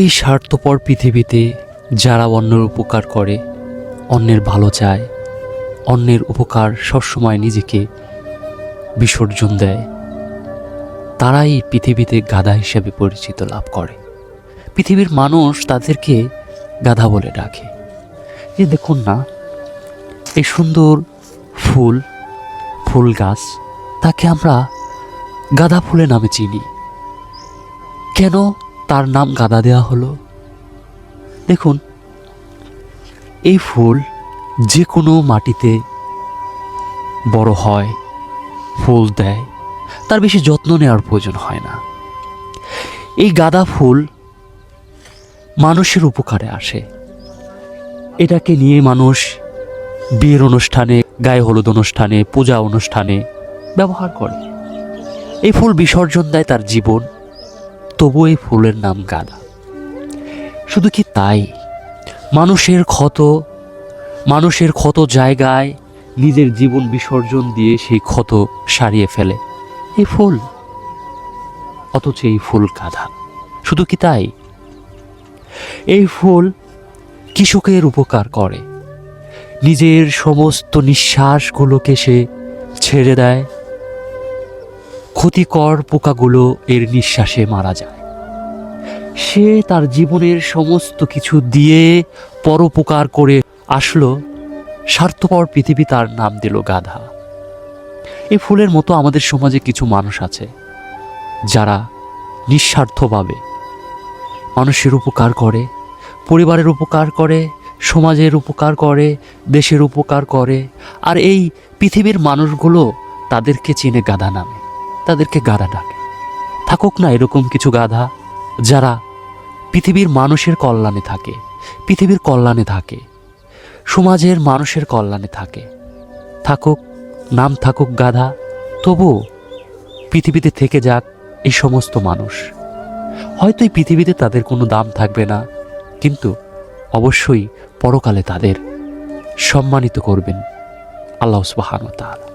এই স্বার্থপর পৃথিবীতে যারা অন্যের উপকার করে, অন্যের ভালো চায়, অন্যের উপকার সবসময় নিজেকে বিসর্জন দেয়, তারাই পৃথিবীতে গাধা হিসেবে পরিচিত লাভ করে। পৃথিবীর মানুষ তাদেরকে গাধা বলে ডাকে। যে দেখুন না, এই সুন্দর ফুল ফুল গাছ, তাকে আমরা গাঁদা ফুলে নামে চিনি। কেন তার নাম গাদা দেওয়া হলো। দেখুন, এই ফুল যে কোনো মাটিতে বড় হয়, ফুল দেয়, তার বেশি যত্ন নেওয়ার প্রয়োজন হয় না। এই গাঁদা ফুল মানুষের উপকারে আসে। এটাকে নিয়ে মানুষ বিয়ের অনুষ্ঠানে, গায়ে হলুদ অনুষ্ঠানে, পূজা অনুষ্ঠানে ব্যবহার করে। এই ফুল বিসর্জন দেয় তার জীবন। তবু এই ফুলের নাম গাঁদা। শুধু কি তাই? মানুষের ক্ষত মানুষের ক্ষত জায়গায় নিজের জীবন বিসর্জন দিয়ে সেই ক্ষত সারিয়ে ফেলে। এই ফুল, অথচ এই ফুল গাধা শুধু কি তাই? এই ফুল কৃষকের উপকার করে। নিজের সমস্ত নিঃশ্বাসগুলোকে সে ছেড়ে দেয়। ক্ষতিকর পোকাগুলো এর নিঃশ্বাসে মারা যায়। সে তার জীবনের সমস্ত কিছু দিয়ে পরোপকার করে আসলো, স্বার্থপর পৃথিবী তার নাম দিল গাধা। এই ফুলের মতো আমাদের সমাজে কিছু মানুষ আছে, যারা নিঃস্বার্থভাবে মানুষের উপকার করে, পরিবারের উপকার করে, সমাজের উপকার করে, দেশের উপকার করে, আর এই পৃথিবীর মানুষগুলো তাদেরকে চিনে গাধা নামে। তাদেরকে গাধা ডাকে। থাকুক না এরকম কিছু গাধা যারা পৃথিবীর মানুষের কল্যাণে থাকে, পৃথিবীর কল্যাণে থাকে, সমাজের মানুষের কল্যাণে থাকে। থাকুক, নাম থাকুক গাধা তবু পৃথিবীতে থেকে যাক এই সমস্ত মানুষ। হয়তো এই পৃথিবীতে তাদের কোনো দাম থাকবে না, কিন্তু অবশ্যই পরকালে তাদের সম্মানিত করবেন আল্লাহ সুবহানাহু ওয়া তাআলা।